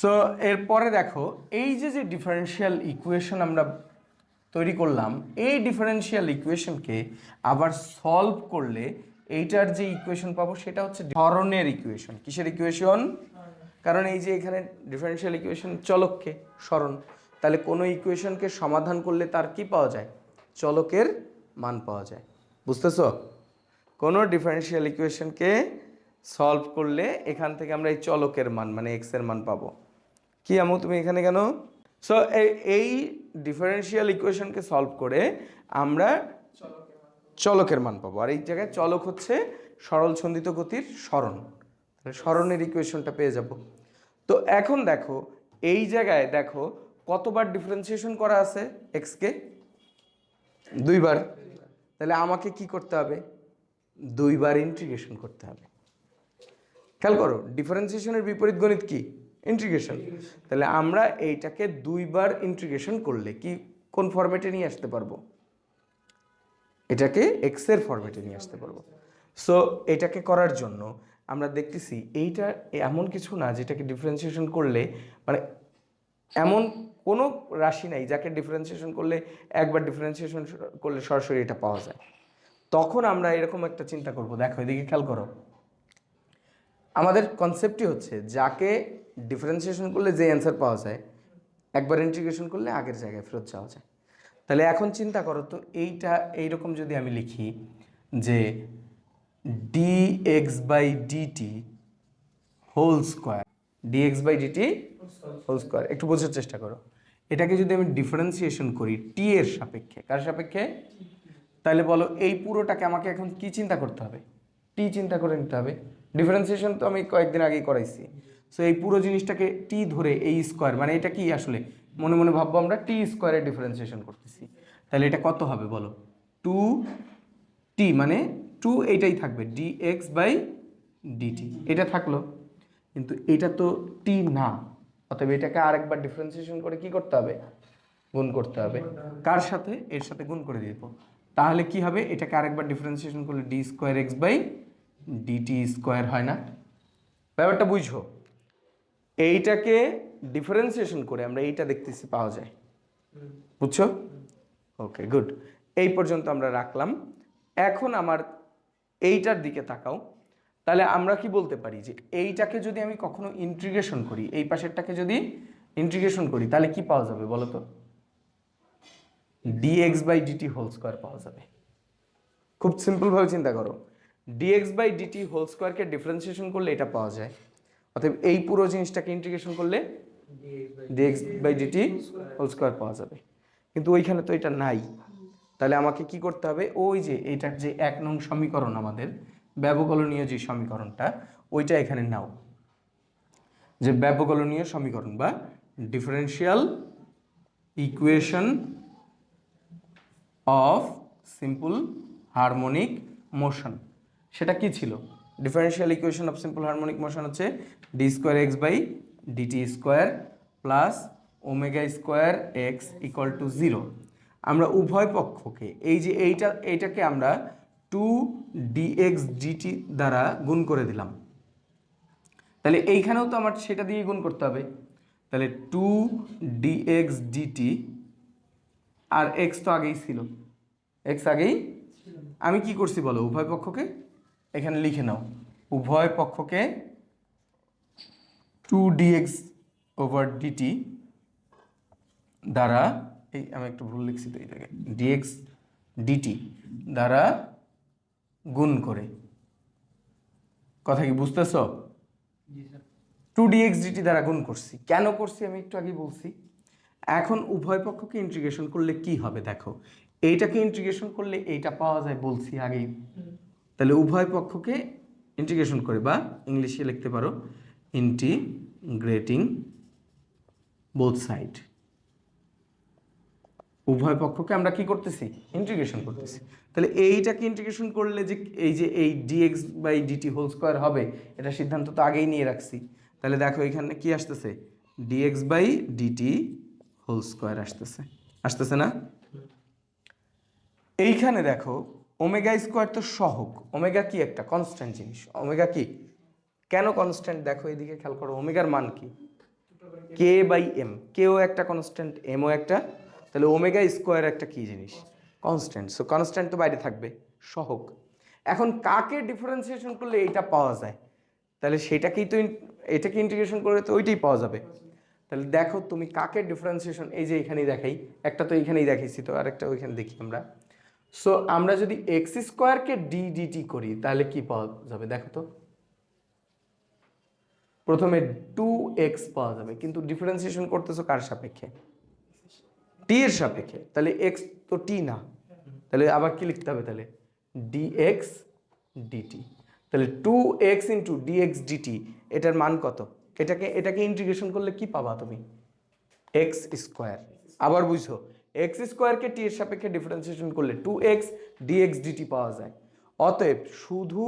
So এরপরে দেখো, এই যে যে ডিফারেন্সিয়াল ইকুয়েশন আমরা তৈরি করলাম, এই ডিফারেন্সিয়াল ইকুয়েশনকে আবার সলভ করলে এইটার যে ইকুয়েশন পাবো সেটা হচ্ছে ধরনের ইকুয়েশন কিসের ইকুয়েশন কারণ এই যে এখানে ডিফারেন্সিয়াল ইকুয়েশন চলককে, স্মরণ। তাহলে কোনো ইকুয়েশনকে সমাধান করলে তার কি পাওয়া যায়? চলকের মান পাওয়া যায়। বুঝতেছো? কোনো ডিফারেন্সিয়াল ইকুয়েশনকে সলভ করলে এখান থেকে আমরা এই চলকের মান মানে এক্সের মান পাবো। কি আমু তুমি এখানে কেন? সো এই ডিফারেন্সিয়াল ইকুয়েশনকে সলভ করে আমরা চলকের মান পাবো। আর এই জায়গায় চলক হচ্ছে সরল ছন্দিত গতির স্মরণ তাহলে স্মরণের ইকুয়েশনটা পেয়ে যাব। তো এখন দেখো, এই জায়গায় দেখো কতবার ডিফারেন্সিয়েশন করা আছে এক্সকে দুইবার। তাহলে আমাকে কি করতে হবে? দুইবার ইন্টিগ্রেশন করতে হবে। খেয়াল করো ডিফারেন্সিয়েশনের বিপরীত গণিত কি? ইন্টিগ্রেশন তাহলে আমরা এইটাকে দুইবার ইন্টিগ্রেশন করলে কি কোন ফরম্যাটে নিয়ে আসতে পারব? এটাকে এক্সের ফরম্যাটে নিয়ে আসতে পারব। সো এটাকে করার জন্য আমরা দেখতেছি এইটা এমন কিছু না যেটাকে ডিফারেন্সিয়েশন করলে মানে এমন কোনো রাশি নাই যাকে ডিফারেন্সিয়েশন করলে একবার ডিফারেন্সিয়েশন করলে সরাসরি এটা পাওয়া যায়। তখন আমরা এরকম একটা চিন্তা করব। দেখো এদিকে খেয়াল করো। আমাদের কনসেপ্টই হচ্ছে যাকে ডিফারেন্সিয়েশন করলে যে অ্যান্সার পাওয়া যায়, একবার ইন্টিগ্রেশন করলে আগের জায়গায় ফেরত যাওয়া যায়। তাহলে এখন চিন্তা করো তো, এইটা, এইরকম যদি আমি লিখি যে D X by DT whole square D X by DT whole square একটু বোঝার চেষ্টা করো। এটাকে যদি আমি ডিফারেন্সিয়েশন করি টি এর সাপেক্ষে, কার সাপেক্ষে? তাহলে বলো এই পুরোটাকে আমাকে এখন কি চিন্তা করতে হবে? টি চিন্তা করে নিতে হবে। ডিফারেন্সিয়েশন তো আমি কয়েকদিন আগেই করাইছি। সো এই পুরো জিনিসটাকে টি ধরে এই স্কোয়ার মানে এটা কি আসলে? মনে মনে ভাববো আমরা টি স্কোয়ারে ডিফারেন্সিয়েশন করতেছি। তাহলে এটা কত হবে বলো? টু টি মানে টু এইটাই থাকবে ডি এক্স বাই ডিটি এটা থাকল। কিন্তু এটা তো টি না। অতএব এটাকে আরেকবার ডিফারেন্সিয়েশন করে কি করতে হবে? গুণ করতে হবে। কার সাথে? এর সাথে গুণ করে দিব। তাহলে কি হবে? এটাকে আরেকবার ডিফারেন্সিয়েশন করলে D square X by DT square হয় না। ব্যাপারটা বুঝো। এইটাকে ডিফারেন্সিয়েশন করে আমরা এইটা দেখতেছি পাওয়া যায়। বুঝছ? ওকে গুড এই পর্যন্ত আমরা রাখলাম। এখন আমার এইটার দিকে তাকাও। তাহলে আমরা কি বলতে পারি যে এইটাকে যদি আমি কখনো ইন্টিগ্রেশন করি, এই পাশেরটাকে যদি ইন্টিগ্রেশন করি, তাহলে কি পাওয়া যাবে বলো তো? DX by DT whole square পাওয়া যাবে। খুব সিম্পলভাবে চিন্তা করো। ডিএক্স বাই ডিটি হোল স্কোয়ারকে ডিফারেন্সিয়েশন করলে এটা পাওয়া যায়। অতএব এই পুরো জিনিসটাকে ইন্টিগ্রেশন করলে DX by DT whole square পাওয়া যাবে। কিন্তু ওইখানে তো এটা নাই। তাহলে আমাকে কি করতে হবে? ওই যে এইটার যে এক নং সমীকরণ আমাদের, ব্যবকলনীয় যে সমীকরণটা, ওইটা এখানে নাও। যে ব্যবকলনীয় সমীকরণ বা differential equation of simple harmonic motion সেটা কি ছিল? Differential equation of simple harmonic motion হচ্ছে D square X by DT square plus omega square X equal to zero আমরা উভয় পক্ষকে এই যে এইটা এইটাকে আমরা টু ডিএক্স ডিটি দ্বারা গুণ করে দিলাম। তাহলে এইখানেও তো আমার সেটা দিয়ে গুণ করতে হবে। তাহলে টু ডিএক্স ডিটি আর এক্স তো আগেই ছিল। এক্স আগেই? আমি কি করছি বলো উভয় পক্ষকে? এখানে লিখে নাও। উভয় পক্ষকে টু ডিএক্স ওভার ডিটি দ্বারা এই আমি একটু ভুল লিখছি তো এই জায়গায় ডিএক্স ডিটি দ্বারা গুণ করে। কথা কি বুঝতেছ? টু ডিএক্স ডিটি দ্বারা গুণ করছি। কেন করছি আমি একটু আগে বলছি। এখন উভয় পক্ষকে ইন্টিগ্রেশন করলে কি হবে দেখো। এইটাকে ইন্টিগ্রেশন করলে এইটা পাওয়া যায় বলছি আগেই। তাহলে উভয় পক্ষকে ইন্টিগ্রেশন করে বা ইংলিশে লিখতে পারো ইন্টিগ্রেটিং বোথ সাইড উভয় পক্ষকে আমরা কি করতেছি? ইন্টিগ্রেশন করতেছি। তাহলে এইটাকে ইন্টিগ্রেশন করলে যে এই যে এই DX by DT whole square হবে, এটা সিদ্ধান্ত তো আগেই নিয়ে রাখছি। তাহলে দেখো এখানে কি আসতেছে? DX by DT whole square আসতেছে। আসতেছে না? এইখানে দেখো ওমেগা স্কোয়ার তো সহগ। ওমেগা কি একটা? কনস্ট্যান্ট জিনিস। ওমেগা কি? কেন কনস্ট্যান্ট দেখো এদিকে খেয়াল করো। ওমেগার মান কি? কে বাই এম কেও একটা কনস্ট্যান্ট এমও একটা। তাহলে ওমেগা স্কোয়ার একটা কি জিনিস? কনস্ট্যান্ট সো কনস্ট্যান্ট তো বাইরে থাকবে। সহক এখন কাকে ডিফারেন্সিয়েশন করলে এইটা পাওয়া যায়? তাহলে সেটাকেই তো এটাকে ইন্টিগ্রেশন করলে তো ওইটাই পাওয়া যাবে। তাহলে দেখো তুমি কাকে ডিফারেন্সিয়েশন এই যে এখানেই দেখাই, একটা তো এইখানেই দেখাইছি তো, আরেকটা ওইখানে দেখি আমরা। সো আমরা যদি এক্স স্কোয়ারকে ডি ডিটি করি, তাহলে কি পাওয়া যাবে? দেখো তো। প্রথমে টু এক্স পাওয়া যাবে, কিন্তু ডিফারেন্সিয়েশন করতেছো কার সাপেক্ষে? টি এর সাপেক্ষে। তাহলে এক্স তো টি না। তাহলে আবার কি লিখতে হবে তাহলে? ডি এক্স ডিটি তাহলে two X into D X DT এটার মান কত? এটাকে এটাকে ইন্টিগ্রেশন করলে কি পাবা তুমি? এক্স স্কোয়ার আবার বুঝো। এক্স স্কোয়ারকে টি এর সাপেক্ষে ডিফারেন্সিয়েশন করলে টু এক্স ডিএক্স ডিটি পাওয়া যায়। অতএব শুধু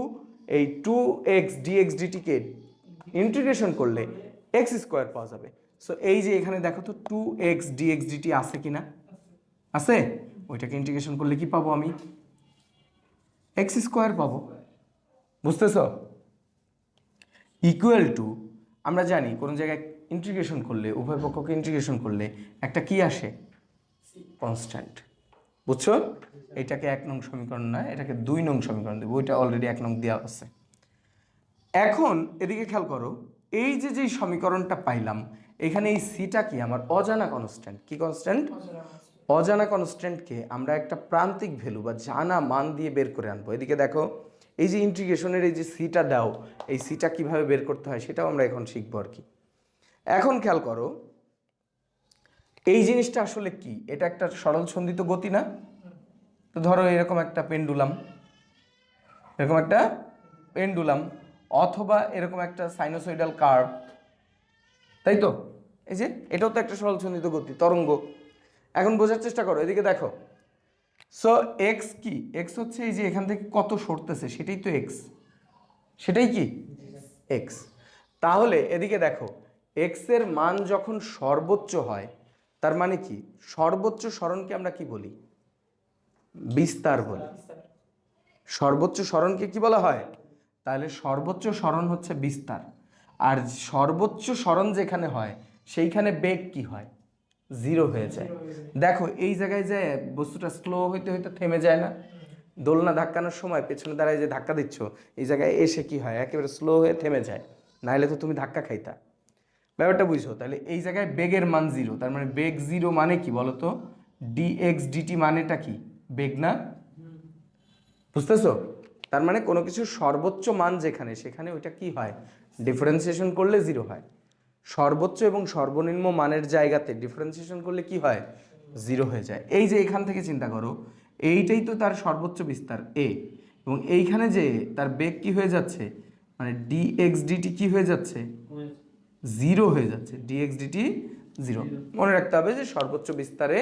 এই টু এক্স ডিএক্স ডিটিকে ইন্টিগ্রেশন করলে এক্স স্কোয়ার পাওয়া যাবে। সো এই যে এখানে দেখো তো টু এক্স ডিএক্স ডিটি আছে কি না আছে? ওইটাকে ইন্টিগ্রেশন করলে কি পাবো আমি? এক্স স্কোয়ার পাবো। বুঝতেছ? ইকুয়াল টু আমরা জানি কোন জায়গায় ইন্টিগ্রেশন করলে, উভয় পক্ষকে ইন্টিগ্রেশন করলে একটা কি আসে? কনস্ট্যান্ট বুঝছ? এটাকে এক নং সমীকরণ নয় এটাকে দুই নং সমীকরণ দেবো, ওইটা অলরেডি এক নং দেওয়া আছে। এখন এদিকে খেয়াল করো, এই যে যেই সমীকরণটা পাইলাম, এখানে এই সিটা কি আমার অজানা কনস্ট্যান্ট কি কনস্ট্যান্ট অজানা কনস্ট্যান্টকে আমরা একটা প্রান্তিক ভ্যালু বা জানা মান দিয়ে বের করে আনব। এদিকে দেখো, এই যে ইন্টিগ্রেশনের এই যে সিটা দাও, এই সিটা কীভাবে বের করতে হয় সেটাও আমরা এখন শিখব আর কি। এখন খেয়াল করো এই জিনিসটা আসলে কি? এটা একটা সরল সন্ধিত গতি না? তো ধরো এরকম একটা পেন্ডুলাম। এরকম একটা পেন্ডুলাম অথবা এরকম একটা সাইনোসয়েডাল কার্ভ। তাই তো? এই যে, এটাও তো একটা সরল সন্ধিত গতি, তরঙ্গ। এখন বোঝার চেষ্টা করো, এদিকে দেখো। সো এক্স কি? এক্স হচ্ছে এই যে এখান থেকে কত সরতেছে, সেটাই তো এক্স সেটাই কি? এক্স তাহলে এদিকে দেখো এক্সের মান যখন সর্বোচ্চ হয় তার মানে কি? সর্বোচ্চ স্মরণকে আমরা কি বলি? বিস্তার বলি। সর্বোচ্চ স্মরণকে কি বলা হয়? তাহলে সর্বোচ্চ স্মরণ হচ্ছে বিস্তার। আর সর্বোচ্চ স্মরণ যেখানে হয়, সেইখানে বেগ কি হয়? জিরো হয়ে যায়। দেখো, এই জায়গায় যে বস্তুটা স্লো হইতে হইতে থেমে যায় না। দোলনা ধাক্কানোর সময় পেছনে দাঁড়ায় যে ধাক্কা দিচ্ছ, এই জায়গায় এসে কি হয়? একেবারে স্লো হয়ে থেমে যায়। নাহলে তো তুমি ধাক্কা খাইতা। ব্যাপারটা বুঝো তাহলে এই জায়গায় বেগের মান জিরো তার মানে বেগ জিরো মানে কি বলো তো ডি এক্স ডিটি মানেটা কি? বেগ না? বুঝতেছো? তার মানে কোনো কিছুর সর্বোচ্চ মান যেখানে, সেখানে ওইটা কি হয়? ডিফারেন্সিয়েশন করলে জিরো হয়। সর্বোচ্চ এবং সর্বনিম্ন মানের জায়গাতে ডিফারেন্সিয়েশন করলে কি হয়? জিরো হয়ে যায়। এই যে এখান থেকে চিন্তা করো, এইটাই তো তার সর্বোচ্চ বিস্তার এ এবং এইখানে যে তার বেগ কি হয়ে যাচ্ছে? মানে ডিএক্স ডিটি কি হয়ে যাচ্ছে? জিরো হয়ে যাচ্ছে ডিএক্স ডিটি জিরো। মনে রাখতে হবে যে সর্বোচ্চ বিস্তারে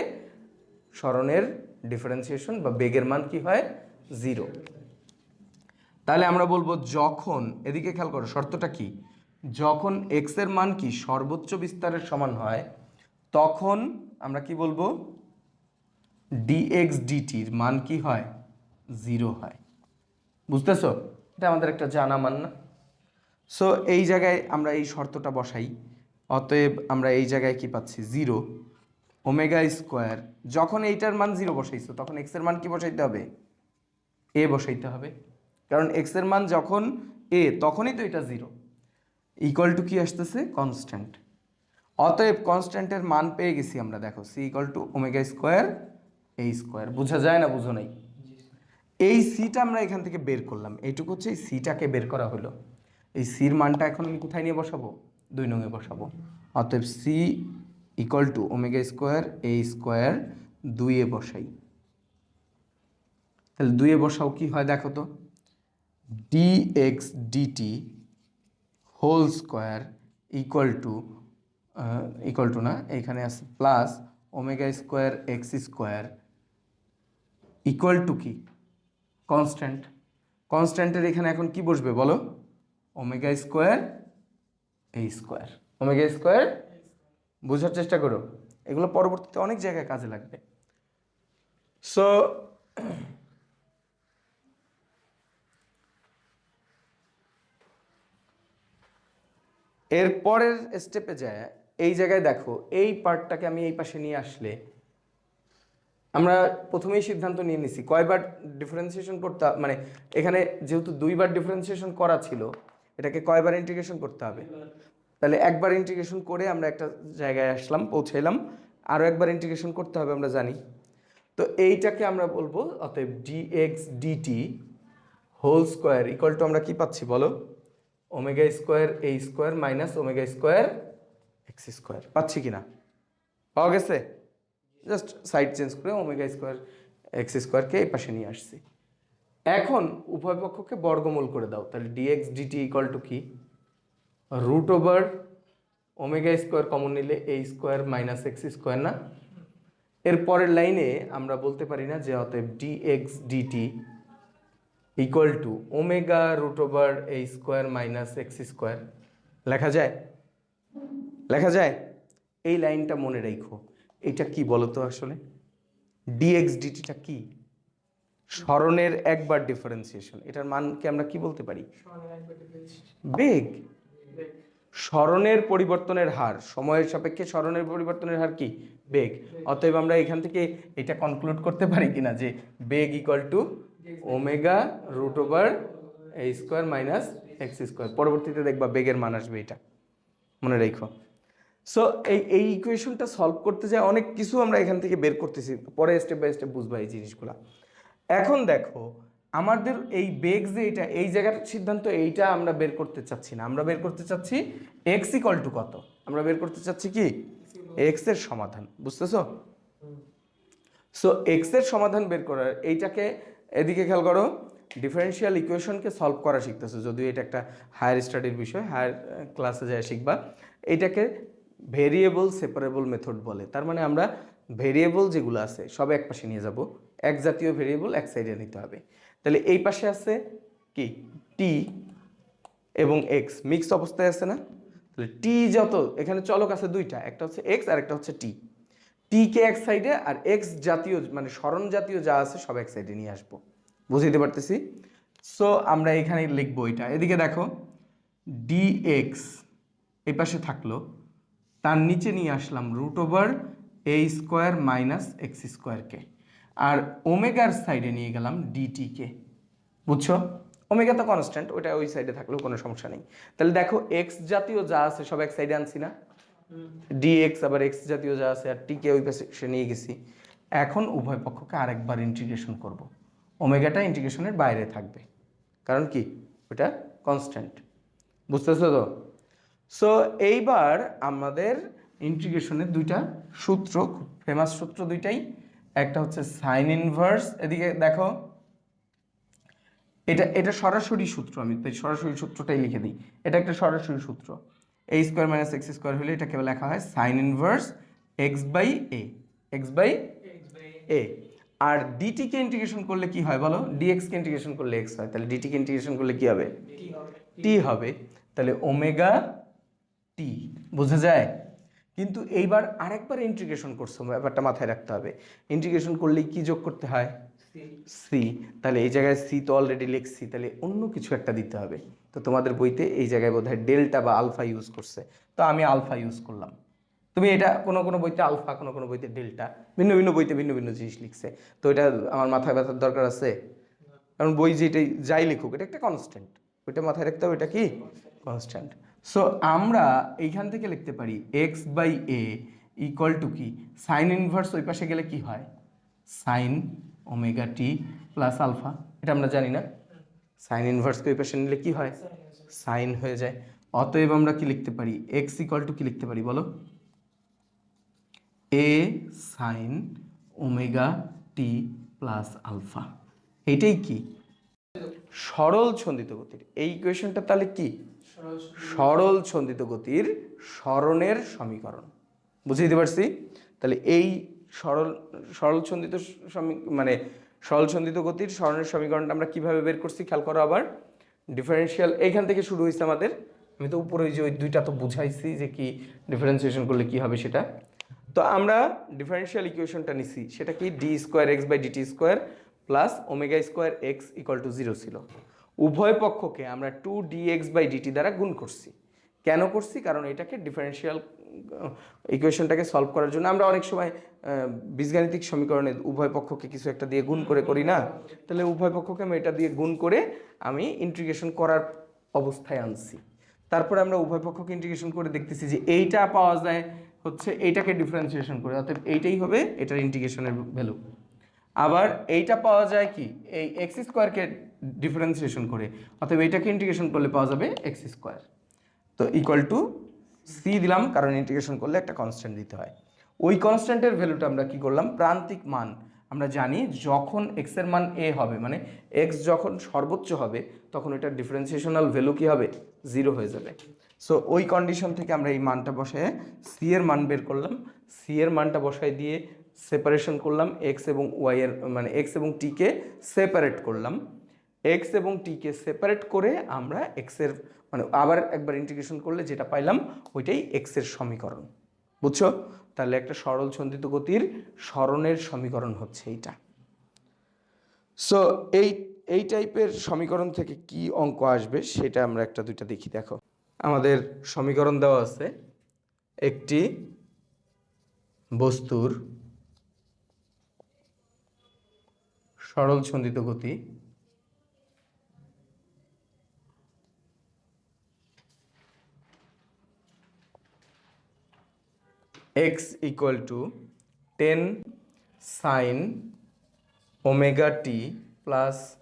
স্মরণের ডিফারেন্সিয়েশন বা বেগের মান কি হয়? জিরো। তাহলে আমরা বলব যখন এদিকে খেয়াল করো শর্তটা কি? যখন এক্সের মান কি সর্বোচ্চ বিস্তারের সমান হয় তখন আমরা কি বলব? ডিএক্স ডিটির মান কি হয়? জিরো হয়। বুঝতেছো? এটা আমাদের একটা জানা মান না? সো এই জায়গায় আমরা এই শর্তটা বসাই। অতএব আমরা এই জায়গায় কি পাচ্ছি? জিরো ওমেগা স্কোয়ার যখন এইটার মান জিরো বসাইছো তখন এক্সের মান কি বসাইতে হবে? এ বসাইতে হবে। কারণ এক্সের মান যখন এ তখনই তো এটা জিরো ইকুয়াল টু কি আসতেছে? কনস্ট্যান্ট অতএব কনস্ট্যান্টের মান পেয়ে গেছি আমরা। দেখো C equal to omega square এই স্কোয়ার বোঝা যায় না বুঝো নাই? এই সিটা আমরা এখান থেকে বের করলাম। এইটুকু হচ্ছে এই সিটাকে বের করা হলো। এই সির মানটা এখন আমি কোথায় নিয়ে বসাবো? দুই নঙে বসাবো। অতএব C equal to omega square A square দুইয়ে বসাই। তাহলে দুইয়ে বসাও, কি হয় দেখো তো? D X DT whole square equal to equal to না, এখানে আছে plus omega square X square equal to কি? কনস্ট্যান্ট কনস্ট্যান্টের এখানে এখন কি বসবে বলো? ওমেগা স্কোয়ার এই স্কোয়ার। ওমেগা স্কোয়ার, বোঝার চেষ্টা করো। এগুলো পরবর্তীতে অনেক জায়গায় কাজে লাগবে। সো এর পরের স্টেপে যায়, এই জায়গায় দেখো, এই পার্টটাকে আমি এই পাশে নিয়ে আসলে, আমরা প্রথমেই সিদ্ধান্ত নিয়ে নিছি, কয়বার ডিফারেন্সিয়েশন করতে মানে এখানে যেহেতু দুইবার ডিফারেন্সিয়েশন করা ছিল এটাকে কয়বার ইন্টিগ্রেশন করতে হবে? তাহলে একবার ইন্টিগ্রেশন করে আমরা একটা জায়গায় আসলাম, পৌঁছাইলাম আরও একবার ইন্টিগ্রেশন করতে হবে আমরা জানি। তো এইটাকে আমরা বলব অতএব D X DT whole square equal to আমরা কি পাচ্ছি বলো? Omega square A square minus omega square X square পাচ্ছি কি না পাওয়া গেছে? জাস্ট সাইড চেঞ্জ করে ওমেগা স্কোয়ার এক্স স্কোয়ারকে এই পাশে নিয়ে আসছি। এখন উভয় পক্ষকে বর্গমূল করে দাও। তাহলে ডিএক্স ডিটি ইকুয়াল টু কি? Root over omega square common নিলে A square minus X square না? এর পরের লাইনে আমরা বলতে পারি না যে অতএব D X DT equal to omega root over A square minus X square লেখা যায়? লেখা যায়? এই লাইনটা মনে রেখো। এটা কি বলো তো আসলে ডিএক্স ডিটিটা কি? স্মরণের একবার ডিফারেন্সিয়েশন এটার মানকে আমরা কি বলতে পারি? বেগ। স্মরণের পরিবর্তনের হার সময়ের সাপেক্ষে স্মরণের পরিবর্তনের হার কি? বেগ। অতএব আমরা এখান থেকে এটা কনক্লুড করতে পারি কিনা যে বেগ equal to omega root over A square minus X square পরবর্তীতে দেখবা বেগের মান আসবে এটা। মনে রেখো। সো এই এই ইকুয়েশনটা সলভ করতে যায় অনেক কিছু আমরা এখান থেকে বের করতেছি। পরে স্টেপ বাই স্টেপ বুঝবা এই জিনিসগুলো। এখন দেখো, আমাদের এই বেগ যে এটা, এই জায়গার সিদ্ধান্ত এইটা আমরা বের করতে চাচ্ছি না। আমরা বের করতে চাচ্ছি এক্স ইকল টু কত? আমরা বের করতে চাচ্ছি কি? এক্সের সমাধান, বুঝতেছো? সো এক্সের সমাধান বের করার এইটাকে এদিকে খেয়াল করো ডিফারেন্সিয়াল ইকুয়েশনকে সলভ করা শিখতেছো। যদিও এটা একটা হায়ার স্টাডির বিষয় হায়ার ক্লাসে যায় শিখবা। এইটাকে ভেরিয়েবল সেপারেবল মেথড বলে। তার মানে আমরা ভেরিয়েবল যেগুলো আছে, সব এক পাশে নিয়ে যাব। এক জাতীয় ভেরিয়েবল এক সাইডে নিতে হবে। তাহলে এই পাশে আছে কি? টি এবং এক্স মিক্স অবস্থায় আছে না? তাহলে টি যত, এখানে চলক আছে দুইটা, একটা হচ্ছে এক্স আর একটা হচ্ছে টি টি কে এক সাইডে আর এক্স জাতীয় মানে স্মরণ জাতীয় যা আছে সব এক সাইডে নিয়ে আসব। বুঝতে পারতেছি? সো আমরা এখানে লিখব এটা। এদিকে দেখো ডি এক্স এই পাশে থাকল, তার নিচে নিয়ে আসলাম root over A square minus X স্কোয়ারকে আর ওমেগার সাইডে নিয়ে গেলাম ডিটিকে বুঝছ? ওমেগা তো কনস্ট্যান্ট ওটা ওই সাইডে থাকলেও কোনো সমস্যা নেই। তাহলে দেখো এক্স জাতীয় যা আছে সব এক সাইডে আনছি না? ডি এক্স আবার এক্স জাতীয় যা আছে আর টিকে ওই পাশে নিয়ে গেছি। এখন উভয় পক্ষকে আরেকবার ইন্টিগ্রেশন করব। ওমেগাটা ইন্টিগ্রেশনের বাইরে থাকবে। কারণ কি? ওটা কনস্ট্যান্ট বুঝতেছো তো? সো এইবার আমাদের ইন্টিগ্রেশনের দুইটা সূত্র খুব ফেমাস সূত্র দুইটাই। একটা হচ্ছে সাইন ইনভার্স এদিকে দেখো এটা এটা সরাসরি সূত্র আমি তাই সরাসরি সূত্রটাই লিখে দিই। এটা একটা সরাসরি সূত্র। A square minus X square হলে এটাকে লেখা হয় sine inverse X by A X by A আর ডিটিকে ইন্টিগ্রেশন করলে কি হয় বলো? ডিএক্সকে ইন্টিগ্রেশন করলে এক্স হয়। তাহলে ডিটিকে ইন্টিগ্রেশন করলে কি হবে? টি হবে। তাহলে ওমেগা টি বোঝা যায়? কিন্তু এইবার আরেকবার ইন্টিগ্রেশন করছ ব্যাপারটা মাথায় রাখতে হবে। ইন্টিগ্রেশন করলে কি যোগ করতে হয়? সি তাহলে এই জায়গায় সি তো অলরেডি লিখছি তাহলে অন্য কিছু একটা দিতে হবে। তো তোমাদের বইতে এই জায়গায় বোধ হয় ডেল্টা বা আলফা ইউজ করছে। তো আমি আলফা ইউজ করলাম। তুমি এটা কোনো কোনো বইতে আলফা কোনো কোনো বইতে ডেল্টা ভিন্ন ভিন্ন বইতে ভিন্ন ভিন্ন জিনিস লিখছে। তো এটা আমার মাথায় ব্যথার দরকার আছে? কারণ বই যেটাই যাই লিখুক এটা একটা কনস্ট্যান্ট ওইটা মাথায় রাখতে হবে এটা কি? কনস্ট্যান্ট সো আমরা এইখান থেকে লিখতে পারি X by A equal to কি? সাইন ইনভার্স ওই পাশে গেলে কি হয়? Sine omega T plus alpha এটা আমরা জানি না। সাইন ইনভার্সকে ওই পাশে নিলে কি হয়? সাইন হয়ে যায়। অতএব আমরা কি লিখতে পারি? এক্স ইকুয়াল টু কি লিখতে পারি বলো? A sine omega T plus alpha এইটাই কি? সরল ছন্দিত গতির। এই ইকুয়েশনটা তাহলে কি? সরল ছন্দিত গতির স্মরণের সমীকরণ। বুঝে দিতে পারছি? তাহলে এই সরল সরল ছন্দিত মানে সরল ছন্দিত গতির স্মরণের সমীকরণটা আমরা কীভাবে বের করছি? খেয়াল করো আবার। ডিফারেন্সিয়াল এইখান থেকে শুরু হয়েছে আমাদের। আমি তো উপরে যে ওই দুইটা তো বুঝাইছি যে কি ডিফারেন্সিয়েশন করলে কি হবে সেটা। তো আমরা ডিফারেন্সিয়াল ইকুয়েশনটা নিছি। সেটা কি D square X by DT square plus omega square X equal to zero ছিল। উভয় পক্ষকে আমরা two D X by DT দ্বারা গুণ করছি। কেন করছি? কারণ এটাকে ডিফারেন্সিয়াল ইকুয়েশনটাকে সলভ করার জন্য আমরা অনেক সময় বীজগাণিতিক সমীকরণে উভয় পক্ষকে কিছু একটা দিয়ে গুণ করে করি না। তাহলে উভয় পক্ষকে আমি এটা দিয়ে গুণ করে আমি ইন্টিগ্রেশন করার অবস্থায় আনছি। তারপরে আমরা উভয় পক্ষকে ইন্টিগ্রেশন করে দেখতেছি যে এইটা পাওয়া যায় হচ্ছে এইটাকে ডিফারেন্সিয়েশন করে অর্থাৎ এইটাই হবে এটার ইন্টিগ্রেশনের ভ্যালু আবার এইটা পাওয়া যায় কি? এই এক্স স্কোয়ারকে ডিফারেন্সিয়েশন করে। অতএব এইটাকে ইন্টিগ্রেশন করলে পাওয়া যাবে এক্স স্কোয়ার তো ইকুয়াল টু সি দিলাম, কারণ ইন্টিগ্রেশন করলে একটা কনস্ট্যান্ট দিতে হয়। ওই কনস্ট্যান্টের ভ্যালুটা আমরা কি করলাম? প্রান্তিক মান। আমরা জানি যখন এক্সের মান এ হবে মানে এক্স যখন সর্বোচ্চ হবে, তখন এটার ডিফারেন্সিয়েশনাল ভ্যালু কি হবে? জিরো হয়ে যাবে। সো ওই কন্ডিশন থেকে আমরা এই মানটা বসায় সি এর মান বের করলাম। সি এর মানটা বসায় দিয়ে সেপারেশন করলাম এক্স এবং ওয়াই এর মানে এক্স এবং টিকে সেপারেট করলাম। এক্স এবং টিকে সেপারেট করে আমরা এক্সের মানে আবার একবার ইন্টিগ্রেশন করলে যেটা পাইলাম ওইটাই এক্সের সমীকরণ। বুঝছ? তাহলে একটা সরল ছন্দিত গতির স্মরণের সমীকরণ হচ্ছে এইটা। সো এই এই টাইপের সমীকরণ থেকে কি অঙ্ক আসবে সেটা আমরা একটা দুইটা দেখি, দেখো। আমাদের সমীকরণ দেওয়া আছে একটি বস্তুর সরল ছন্দিত গতি X equal to ten sine omega T plus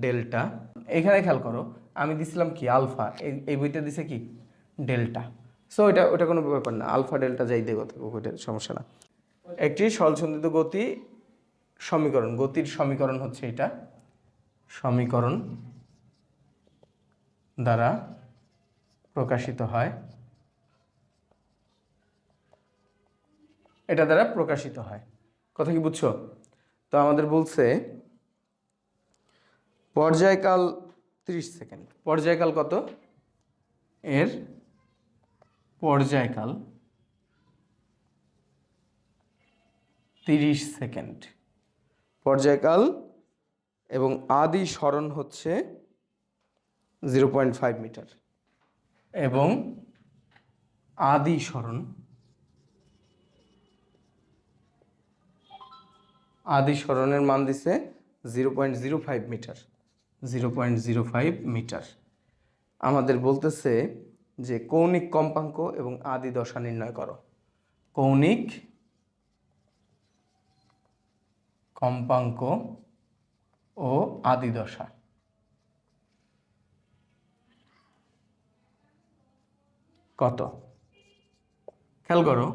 delta এখানে খেয়াল করো, আমি দিছিলাম কি আলফা, এই- বইতে দিছে কি ডেল্টা সো এটা, ওটা কোনো ব্যাপার না, আলফা ডেল্টা যাই দেবো ওইটা সমস্যা না। একটি সলসন্দিত গতি সমীকরণ, গতির সমীকরণ হচ্ছে এটা, সমীকরণ দ্বারা প্রকাশিত হয়। এটা দ্বারা প্রকাশিত হয়। কথা কি বুঝছ? তো আমাদের বলছে, পর্যায়কাল 30 সেকেন্ড। পর্যায়কাল কত? এর পর্যায়কাল 30 সেকেন্ড। পর্যায়কাল এবং আদি স্মরণ হচ্ছে জিরো পয়েন্ট ফাইভ মিটার। এবং আদি স্মরণ আদি স্মরণের মান দিছে zero point zero five metre zero point zero five metre. আমাদের বলতেছে যে কৌণিক কম্পাঙ্ক এবং আদি দশা নির্ণয় করো। কৌণিক কম্পাঙ্ক ও আদি দশা। কত? খেয়াল করো,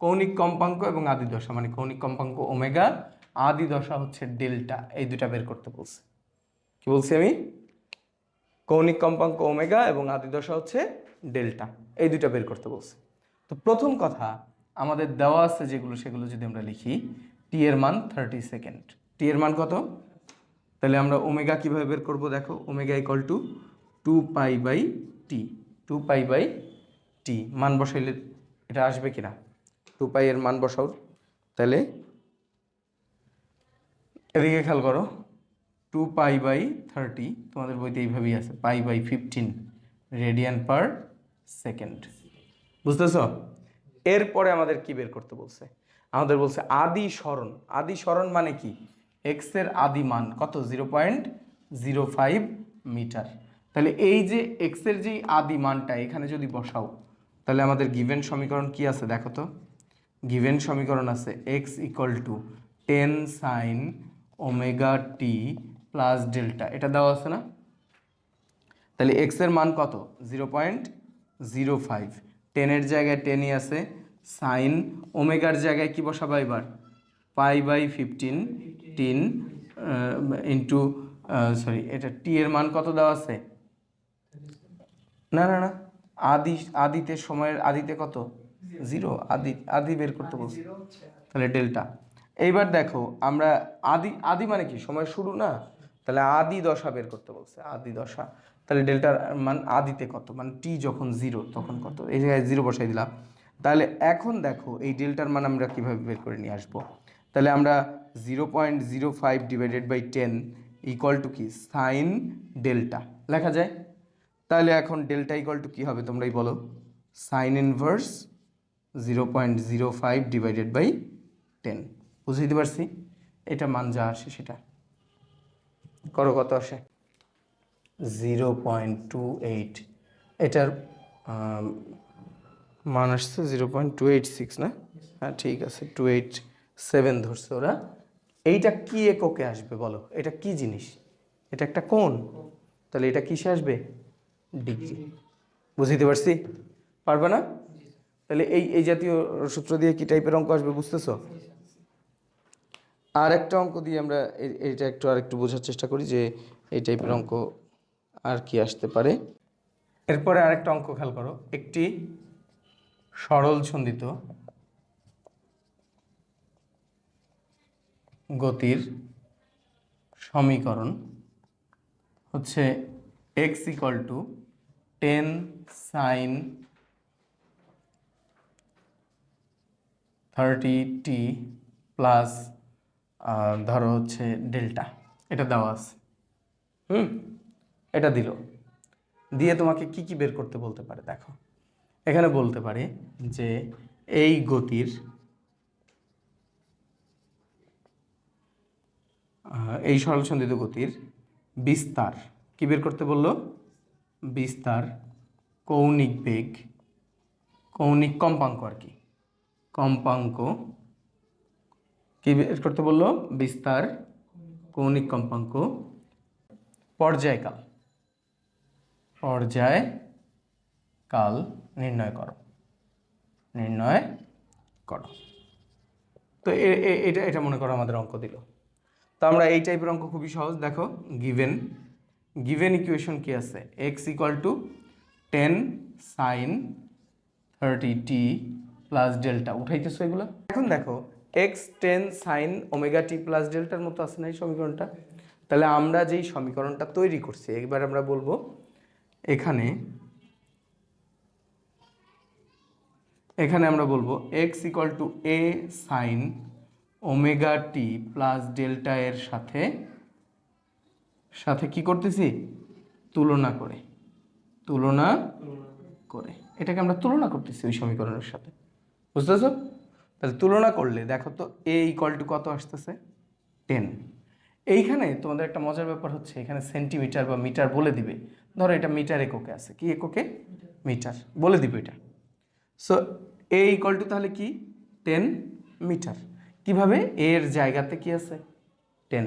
কৌণিক কম্পাঙ্ক এবং আদি দশা মানে কৌণিক কম্পাঙ্ক ওমেগা আদি দশা হচ্ছে ডেল্টা, এই দুটা বের করতে বলছে। কি বলছি আমি? কৌণিক কম্পাঙ্ক ওমেগা এবং আদি দশা হচ্ছে ডেল্টা, এই দুটা বের করতে বলছে। তো প্রথম কথা, আমাদের দেওয়া আছে যেগুলো, সেগুলো যদি আমরা লিখি, টি এর মান থার্টি সেকেন্ড। টি এর মান কত? তাহলে আমরা ওমেগা কীভাবে বের করব দেখো, omega equal to two pi by T, two pi by T. মান বসাইলে এটা আসবে কিনা? টু পাই এর মান বসাও, তাহলে এদিকে খেয়াল করো টু পাই বাই থার্টি তোমাদের বইতে এইভাবেই আছে pi by fifteen radian per second বুঝতেছ? এরপরে আমাদের কি বের করতে বলছে? আমাদের বলছে আদি স্মরণ। আদি স্মরণ মানে কি? এক্সের আদি মান কত? Zero point zero five metre তাহলে এই যে এক্সের যে আদি মানটা এখানে যদি বসাও, তাহলে আমাদের গিভেন সমীকরণ কি আছে? দেখো তো। গিভেন সমীকরণ আছে X equal to ten sine omega T plus delta এটা দেওয়া আছে না? তাহলে এক্সের মান কত? জিরো পয়েন্ট জিরো ফাইভ টেনের জায়গায় টেনই আছে সাইন ওমেগার জায়গায় কি বসাবো এবার? পাই বাই ফিফটিন টিন ইন্টু সরি এটা টি এর মান কত দেওয়া আছে? না না না আদি আদিতে সময়ের আদিতে কত? জিরো আদি আদি বের করতে বলছি। তাহলে ডেল্টা এইবার দেখো, আমরা আদি আদি মানে কি? সময় শুরু না? তাহলে আদি দশা বের করতে বলছে, আদি দশা। তাহলে ডেল্টার মান আদিতে কত? মানে টি যখন জিরো, তখন কত? এই জায়গায় জিরো বসাই দিলাম। তাহলে এখন দেখো, এই ডেল্টার মান আমরা কীভাবে বের করে নিয়ে আসব? তাহলে আমরা zero point zero five divided by ten equal to কি? Sine delta. লেখা যায়? তাহলে এখন ডেল্টা ইকুয়াল টু কী হবে তোমরাই বলো? Sine inverse zero point zero five divided by ten. বুঝে দিতে পারছি? এটা মান যা আসে সেটা। করো কত আসে? Zero point two eight. এটার মান আসছে zero point two eight six, না? হ্যাঁ ঠিক আছে, টু এইট সেভেন ধরছে ওরা। এইটা কি এককে আসবে বলো? এটা কি জিনিস? এটা একটা কোণ। তাহলে এটা কিসে আসবে? ডিগ্রি। বুঝতে পারছি? পারবে না? তাহলে এই এই জাতীয় সূত্র দিয়ে কি টাইপের অঙ্ক আসবে বুঝতেছো? আর একটা অঙ্ক দিয়ে আমরা এ- এইটা একটু আর একটু বোঝার চেষ্টা করি যে এই টাইপের অঙ্ক আর কি আসতে পারে। এরপরে আরেকটা অঙ্ক খেয়াল করো। একটি সরল ছন্দিত গতির সমীকরণ হচ্ছে x equal to ten sine thirty t plus ধরো হচ্ছে ডেল্টা, এটা দেওয়া আছে। হুম? এটা দিল। দিয়ে তোমাকে কি কি বের করতে বলতে পারে? দেখো। এখানে বলতে পারে যে এই গতির এই সরলসন্ধিত গতির বিস্তার, কি বের করতে বলল? বিস্তার, কৌণিক বেগ, কৌণিক কম্পাঙ্ক আর কি। কম্পাঙ্ক কি বের করতে বলল? বিস্তার কৌণিক কম্পাঙ্ক পর্যায়কাল। পর্যায় কাল নির্ণয় করো। নির্ণয় করো। তো এটা এটা মনে করো আমাদের অঙ্ক দিল। তো আমরা এই টাইপের অঙ্ক খুবই সহজ। দেখো গিভেন গিভেন ইকুয়েশন কি আছে? X equal to ten sine thirty t plus delta উঠাইতেছো এগুলো? এখন দেখো x ten sine omega t plus ডেল্টার মতো আছে না এই সমীকরণটা? তাহলে আমরা যেই সমীকরণটা তৈরি করছি এবার আমরা বলব এখানে এখানে আমরা বলব x equal to a sine omega t plus delta এর সাথে সাথে কি করতেছি? তুলনা করে তুলনা করে। এটাকে আমরা তুলনা করতেছি ওই সমীকরণের সাথে। বুঝতেছো? তাহলে তুলনা করলে দেখো তো এ ইকুয়াল টু কত আসতেছে? টেন এইখানে তোমাদের একটা মজার ব্যাপার হচ্ছে এখানে সেন্টিমিটার বা মিটার বলে দিবে। ধরো এটা মিটার এককে আছে। কি এককে? মিটার বলে দিবে এটা। সো এ ইকুয়াল টু তাহলে কি? টেন মিটার কীভাবে? এর জায়গাতে কি আছে? টেন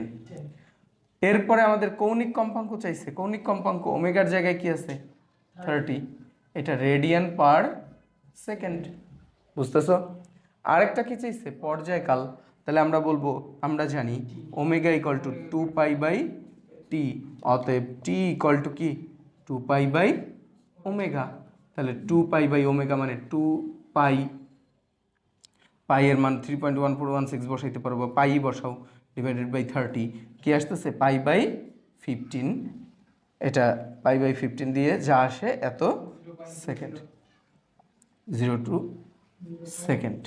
এরপরে আমাদের কৌণিক কম্পাঙ্ক চাইছে। কৌণিক কম্পাঙ্ক ওমেগার জায়গায় কি আছে? থার্টি এটা রেডিয়ান পার সেকেন্ড বুঝতেছো? আরেকটা কি চাইছে? পর্যায়কাল। তাহলে আমরা বলব, আমরা জানি omega equal to two pi by t. অতএব টি ইকুয়াল টু কি? Two pi by omega. তাহলে টু পাই বাই ওমেগা মানে টু পাই। পাই এর মান three point one four one six বসাইতে পারব, পাই বসাও ডিভাইডেড বাই থার্টি কি আসতেছে? পাই বাই ফিফটিন এটা পাই বাই ফিফটিন দিয়ে যা আসে এত সেকেন্ড জিরো টু সেকেন্ড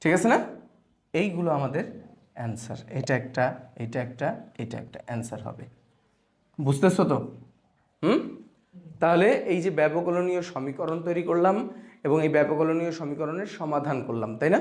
ঠিক আছে না? এইগুলো আমাদের অ্যান্সার এটা একটা এটা একটা এটা একটা অ্যান্সার হবে। বুঝতেছো তো? হুম? তাহলে এই যে ব্যবকলনীয় সমীকরণ তৈরি করলাম এবং এই ব্যবকলনীয় সমীকরণের সমাধান করলাম, তাই না?